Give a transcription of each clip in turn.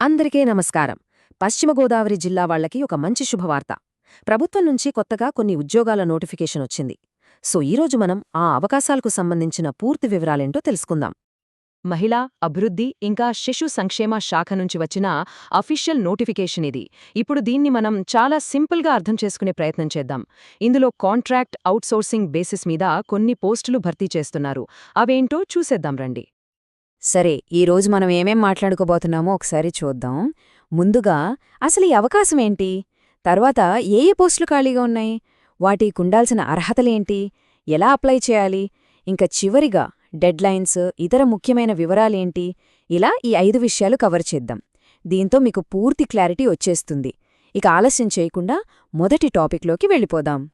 అందరికీ నమస్కారం. పశ్చిమ గోదావరి జిల్లా వాళ్ళకి ఒక మంచి శుభవార్త. ప్రభుత్వం నుంచి కొత్తగా కొన్ని ఉద్యోగాల నోటిఫికేషన్ వచ్చింది. సో ఈరోజు మనం ఆ అవకాశాలకు సంబంధించిన పూర్తి వివరాలేంటో తెలుసుకుందాం. మహిళా అభివృద్ధి ఇంకా శిశు సంక్షేమ శాఖ నుంచి వచ్చిన అఫీషియల్ నోటిఫికేషన్ ఇది. ఇప్పుడు దీన్ని మనం చాలా సింపుల్గా అర్థం చేసుకునే ప్రయత్నం చేద్దాం. ఇందులో కాంట్రాక్ట్ అవుట్సోర్సింగ్ బేసిస్ మీద కొన్ని పోస్టులు భర్తీ చేస్తున్నారు. అవేంటో చూసేద్దాం రండి. సరే ఈరోజు మనం ఏమేం మాట్లాడుకోబోతున్నామో ఒకసారి చూద్దాం. ముందుగా అసలు ఈ అవకాశం ఏంటి? తర్వాత ఏ ఏ పోస్టులు ఖాళీగా ఉన్నాయి? వాటికి ఉండాల్సిన అర్హతలేంటి? ఎలా అప్లై చేయాలి? ఇంకా చివరిగా డెడ్లైన్స్ ఇతర ముఖ్యమైన వివరాలేంటి? ఇలా ఈ ఐదు విషయాలు కవర్ చేద్దాం. దీంతో మీకు పూర్తి క్లారిటీ వచ్చేస్తుంది. ఇక ఆలస్యం చేయకుండా మొదటి టాపిక్లోకి వెళ్ళిపోదాం.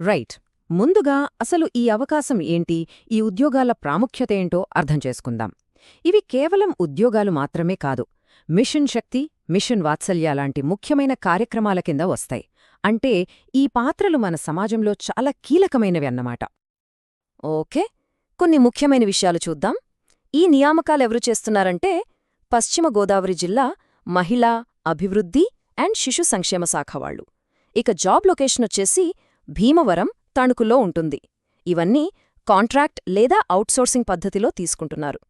రైట్. ముందుగా అసలు ఈ అవకాశం ఏంటి? ఈ ఉద్యోగాల ప్రాముఖ్యత ఏంటో అర్థం చేసుకుందాం. ఇవి కేవలం ఉద్యోగాలు మాత్రమే కాదు. మిషన్ శక్తి మిషన్ వాత్సల్య లాంటి ముఖ్యమైన కార్యక్రమాల కింద వస్తాయి. అంటే ఈ పాత్రలు మన సమాజంలో చాలా కీలకమైనవి అన్నమాట. ఓకే కొన్ని ముఖ్యమైన విషయాలు చూద్దాం. ఈ నియామకాలెవరు చేస్తున్నారంటే పశ్చిమ గోదావరి జిల్లా మహిళా అభివృద్ధి అండ్ శిశు సంక్షేమ శాఖ వాళ్ళు. ఇక జాబ్ లొకేషన్ వచ్చేసి భీమవరం తణుకులో ఉంటుంది. ఇవన్నీ కాంట్రాక్ట్ లేదా అవుట్సోర్సింగ్ పద్ధతిలో తీసుకుంటున్నారు.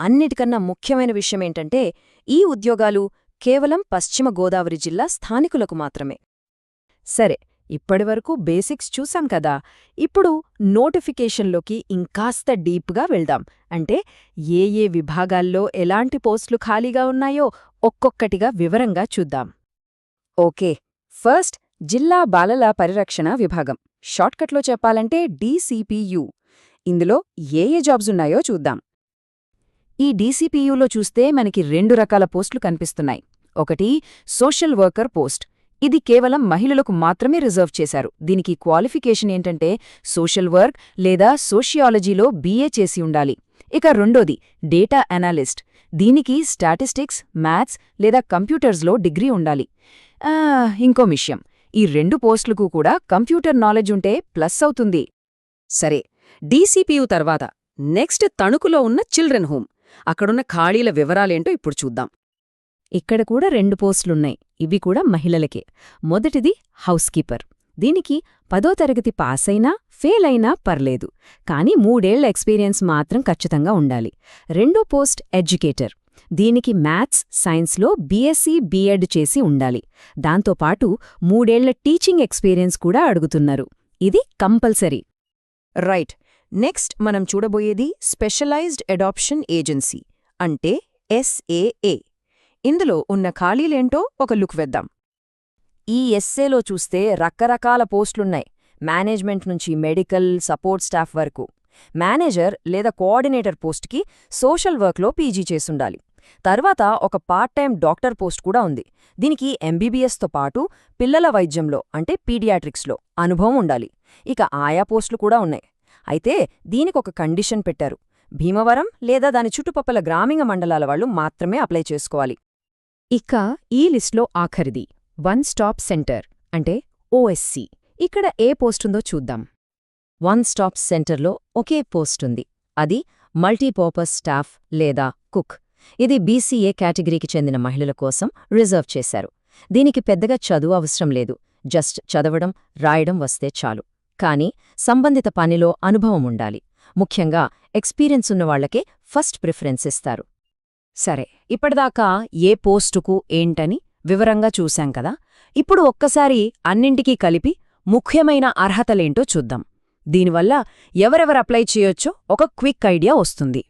అన్నిటికన్నా ముఖ్యమైన విషయమేంటంటే ఈ ఉద్యోగాలు కేవలం పశ్చిమ గోదావరి జిల్లా స్థానికులకు మాత్రమే. సరే ఇప్పటివరకు బేసిక్స్ చూసాం కదా. ఇప్పుడు నోటిఫికేషన్లోకి ఇంకాస్త డీప్గా వెళ్దాం. అంటే ఏ ఏ విభాగాల్లో ఎలాంటి పోస్టులు ఖాళీగా ఉన్నాయో ఒక్కొక్కటిగా వివరంగా చూద్దాం. ఓకే ఫస్ట్ జిల్లా బాలల పరిరక్షణ విభాగం. షార్ట్కట్లో చెప్పాలంటే డీసీపీయూ. ఇందులో ఏ ఏ జాబ్స్ ఉన్నాయో చూద్దాం. ఈ డీసీపీయూలో చూస్తే మనకి రెండు రకాల పోస్టులు కనిపిస్తున్నాయి. ఒకటి సోషల్ వర్కర్ పోస్ట్. ఇది కేవలం మహిళలకు మాత్రమే రిజర్వ్ చేశారు. దీనికి క్వాలిఫికేషన్ ఏంటంటే సోషల్ వర్క్ లేదా సోషియాలజీలో బీఏ చేసి ఉండాలి. ఇక రెండోది డేటా అనాలిస్ట్. దీనికి స్టాటిస్టిక్స్ మ్యాథ్స్ లేదా కంప్యూటర్స్లో డిగ్రీ ఉండాలి. ఆ, ఇంకో విషయం. ఈ రెండు పోస్టులకు కూడా కంప్యూటర్ నాలెడ్జ్ ఉంటే ప్లస్ అవుతుంది. సరే డీసీపీయూ తర్వాత నెక్స్ట్ తణుకులో ఉన్న చిల్డ్రన్ హోమ్. అక్కడున్న ఖాళీల వివరాలేంటో ఇప్పుడు చూద్దాం. ఇక్కడ కూడా రెండు పోస్టులున్నాయి. ఇవి కూడా మహిళలకే. మొదటిది హౌస్ కీపర్ దీనికి పదో తరగతి పాసైనా ఫెయిల్ అయినా పర్లేదు. కానీ మూడేళ్ళ ఎక్స్పీరియన్స్ మాత్రం ఖచ్చితంగా ఉండాలి. రెండో పోస్ట్ ఎడ్యుకేటర్. దీనికి మ్యాథ్స్ సైన్స్లో బీఎస్సీ బీఎడ్ చేసి ఉండాలి. దాంతోపాటు మూడేళ్ళ టీచింగ్ ఎక్స్పీరియన్స్ కూడా అడుగుతున్నారు. ఇది కంపల్సరీ. రైట్. నెక్స్ట్ మనం చూడబోయేది స్పెషలైజ్డ్ అడాప్షన్ ఏజెన్సీ అంటే ఎస్ఏఏ ఇందులో ఉన్న ఖాళీలేంటో ఒక లుక్ వేద్దాం. ఈ ఎస్ఏలో చూస్తే రకరకాల పోస్టులున్నాయి మేనేజ్మెంట్ నుంచి మెడికల్ సపోర్ట్ స్టాఫ్ వరకు. మేనేజర్ లేదా కోఆర్డినేటర్ పోస్ట్కి సోషల్ వర్క్లో పీజీ చేసుండాలి తర్వాత ఒక పార్ట్ టైం డాక్టర్ పోస్ట్ కూడా ఉంది. దీనికి ఎంబీబీఎస్తో పాటు పిల్లల వైద్యంలో అంటే పీడియాట్రిక్స్లో అనుభవం ఉండాలి. ఇక ఆయా పోస్టులు కూడా ఉన్నాయి. అయితే దీనికొక కండిషన్ పెట్టారు. భీమవరం లేదా దాని చుట్టుపక్కల గ్రామీణ మండలాల వాళ్ళు మాత్రమే అప్లై చేసుకోవాలి. ఇక ఈ లిస్ట్లో ఆఖరిది. వన్ స్టాప్ సెంటర్ అంటే ఓఎస్సి ఇక్కడ ఏ పోస్టుందో చూద్దాం. వన్ స్టాప్ సెంటర్లో ఒకే పోస్టుంది అది మల్టీపర్పస్ స్టాఫ్ లేదా కుక్. ఇది బీసీఏ కేటగిరీకి చెందిన మహిళల కోసం రిజర్వ్ చేశారు. దీనికి పెద్దగా చదువు అవసరం లేదు. జస్ట్ చదవడం రాయడం వస్తే చాలు. కానీ సంబంధిత పనిలో అనుభవం ఉండాలి ముఖ్యంగా ఎక్స్పీరియన్స్ ఉన్నవాళ్ళకే ఫస్ట్ ప్రిఫరెన్స్ ఇస్తారు. సరే ఇప్పటిదాకా ఏ పోస్టుకు ఏంటని వివరంగా చూశాం కదా? ఇప్పుడు ఒక్కసారి అన్నింటికీ కలిపి ముఖ్యమైన అర్హతలేంటో చూద్దాం. దీనివల్ల ఎవరెవరు అప్లై చేయొచ్చో ఒక క్విక్ ఐడియా వస్తుంది.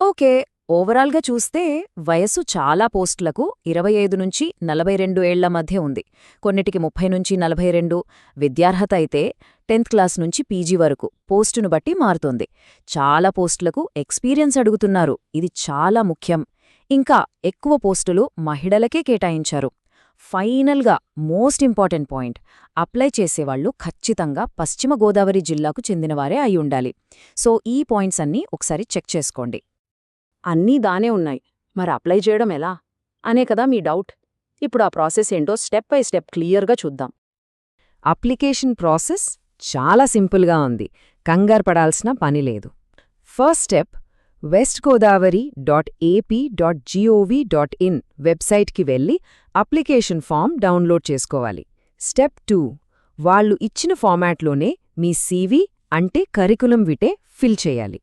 ఓకే ఓవరాల్గా చూస్తే వయసు చాలా పోస్టులకు ఇరవై ఐదు నుంచి నలభై రెండు ఏళ్ళ మధ్య ఉంది. కొన్నిటికి ముప్పై నుంచి నలభై రెండు విద్యార్హత అయితే టెన్త్ క్లాస్ నుంచి పీజీ వరకు పోస్టును బట్టి మారుతోంది. చాలా పోస్టులకు ఎక్స్పీరియన్స్ అడుగుతున్నారు. ఇది చాలా ముఖ్యం. ఇంకా ఎక్కువ పోస్టులు మహిళలకే కేటాయించారు. ఫైనల్గా మోస్ట్ ఇంపార్టెంట్ పాయింట్ అప్లై చేసేవాళ్ళు ఖచ్చితంగా పశ్చిమ గోదావరి జిల్లాకు చెందినవారే అయి ఉండాలి. సో ఈ పాయింట్స్ అన్నీ ఒకసారి చెక్ చేసుకోండి. అన్నీ దానే ఉన్నాయి. మరి అప్లై చేయడం ఎలా? అనే కదా మీ డౌట్. ఇప్పుడు ఆ ప్రాసెస్ ఏంటో స్టెప్ బై స్టెప్ క్లియర్గా చూద్దాం. అప్లికేషన్ ప్రాసెస్ చాలా సింపుల్గా ఉంది. కంగారు పడాల్సిన పని లేదు. First step West Godavari dot AP dot gov dot in వెబ్సైట్కి వెళ్ళి అప్లికేషన్ ఫామ్ డౌన్లోడ్ చేసుకోవాలి. స్టెప్ టూ వాళ్ళు ఇచ్చిన ఫార్మాట్లోనే మీ సీవీ అంటే కరికులం విటే ఫిల్ చేయాలి.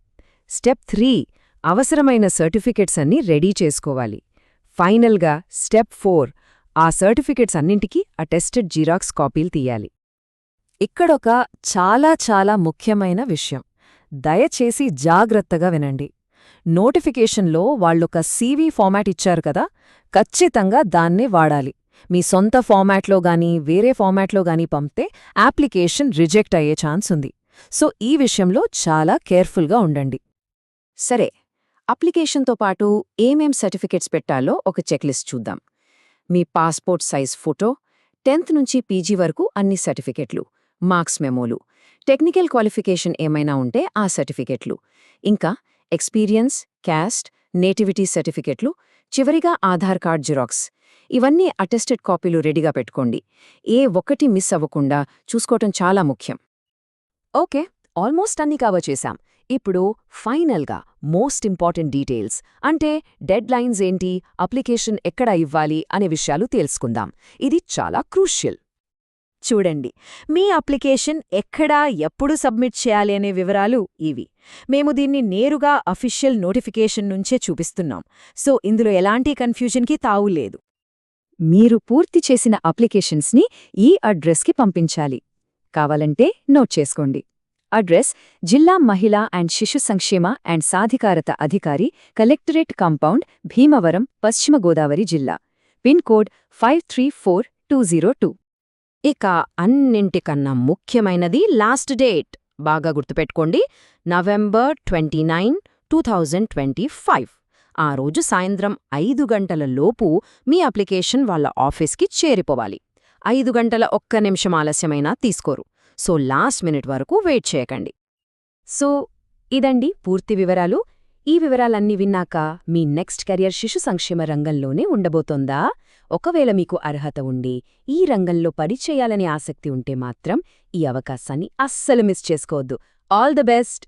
స్టెప్ త్రీ అవసరమైన సర్టిఫికెట్స్ అన్నీ రెడీ చేసుకోవాలి. ఫైనల్గా స్టెప్ ఫోర్ ఆ సర్టిఫికెట్స్ అన్నింటికీ అటెస్టెడ్ జిరాక్స్ కాపీలు తీయాలి. ఇక్కడొక చాలా చాలా ముఖ్యమైన విషయం. దయచేసి జాగ్రత్తగా వినండి. నోటిఫికేషన్లో వాళ్ళొక సీవీ ఫార్మాట్ ఇచ్చారు కదా ఖచ్చితంగా దాన్నే వాడాలి. మీ సొంత ఫార్మాట్లో గానీ వేరే ఫార్మాట్లో గానీ పంపితే అప్లికేషన్ రిజెక్ట్ అయ్యే ఛాన్స్ ఉంది. సో ఈ విషయంలో చాలా కేర్ఫుల్గా ఉండండి. సరే అప్లికేషన్తో పాటు ఏమేం సర్టిఫికెట్స్ పెట్టాలో ఒక చెక్లిస్ట్ చూద్దాం. మీ పాస్పోర్ట్ సైజ్ ఫోటో టెన్త్ నుంచి పీజీ వరకు అన్ని సర్టిఫికెట్లు మార్క్స్ మెమోలు. టెక్నికల్ క్వాలిఫికేషన్ ఏమైనా ఉంటే ఆ సర్టిఫికెట్లు. ఇంకా ఎక్స్పీరియన్స్ క్యాస్ట్ నేటివిటీ సర్టిఫికెట్లు చివరిగా ఆధార్ కార్డ్ జిరాక్స్. ఇవన్నీ అటెస్టెడ్ కాపీలు రెడీగా పెట్టుకోండి. ఏ ఒక్కటి మిస్ అవ్వకుండా చూసుకోవటం చాలా ముఖ్యం. ఓకే ఆల్మోస్ట్ అన్ని కవర్ చేశాం. ఇప్పుడు ఫైనల్గా మోస్ట్ ఇంపార్టెంట్ డీటెయిల్స్ అంటే డెడ్ లైన్స్ ఏంటి అప్లికేషన్ ఎక్కడ ఇవ్వాలి అనే విషయాలు తెలుసుకుందాం. ఇది చాలా క్రూషియల్. చూడండి మీ అప్లికేషన్ ఎక్కడా ఎప్పుడు సబ్మిట్ చేయాలి అనే వివరాలు ఇవి. మేము దీన్ని నేరుగా అఫీషియల్ నోటిఫికేషన్ నుంచే చూపిస్తున్నాం. సో ఇందులో ఎలాంటి కన్ఫ్యూజన్కి తావులేదు మీరు పూర్తి చేసిన అప్లికేషన్స్ని ఈ అడ్రస్కి పంపించాలి. కావాలంటే నోట్ చేసుకోండి. అడ్రస్ జిల్లా మహిళా అండ్ శిశు సంక్షేమ అండ్ సాధికారత అధికారి కలెక్టరేట్ కాంపౌండ్ భీమవరం పశ్చిమ గోదావరి జిల్లా. Pin code five three four two zero two. ఇక అన్నింటికన్నా ముఖ్యమైనది లాస్ట్ డేట్. బాగా గుర్తుపెట్టుకోండి November twenty nine two thousand twenty five. ఆ రోజు సాయంత్రం ఐదు గంటల లోపు మీ అప్లికేషన్ వాళ్ళ ఆఫీస్కి చేరిపోవాలి. ఐదు గంటల ఒక్క నిమిషం ఆలస్యమైనా తీసుకోరు. సో లాస్ట్ మినిట్ వరకు వెయిట్ చేయకండి. సో ఇదండి పూర్తి వివరాలు. ఈ వివరాలన్నీ విన్నాక మీ నెక్స్ట్ కెరియర్ శిశు సంక్షేమ రంగంలోనే ఉండబోతోందా? ఒకవేళ మీకు అర్హత ఉండి ఈ రంగంలో పరిచయాలనే ఆసక్తి ఉంటే మాత్రం ఈ అవకాశాన్ని అస్సలు మిస్ చేసుకోవద్దు. All the best!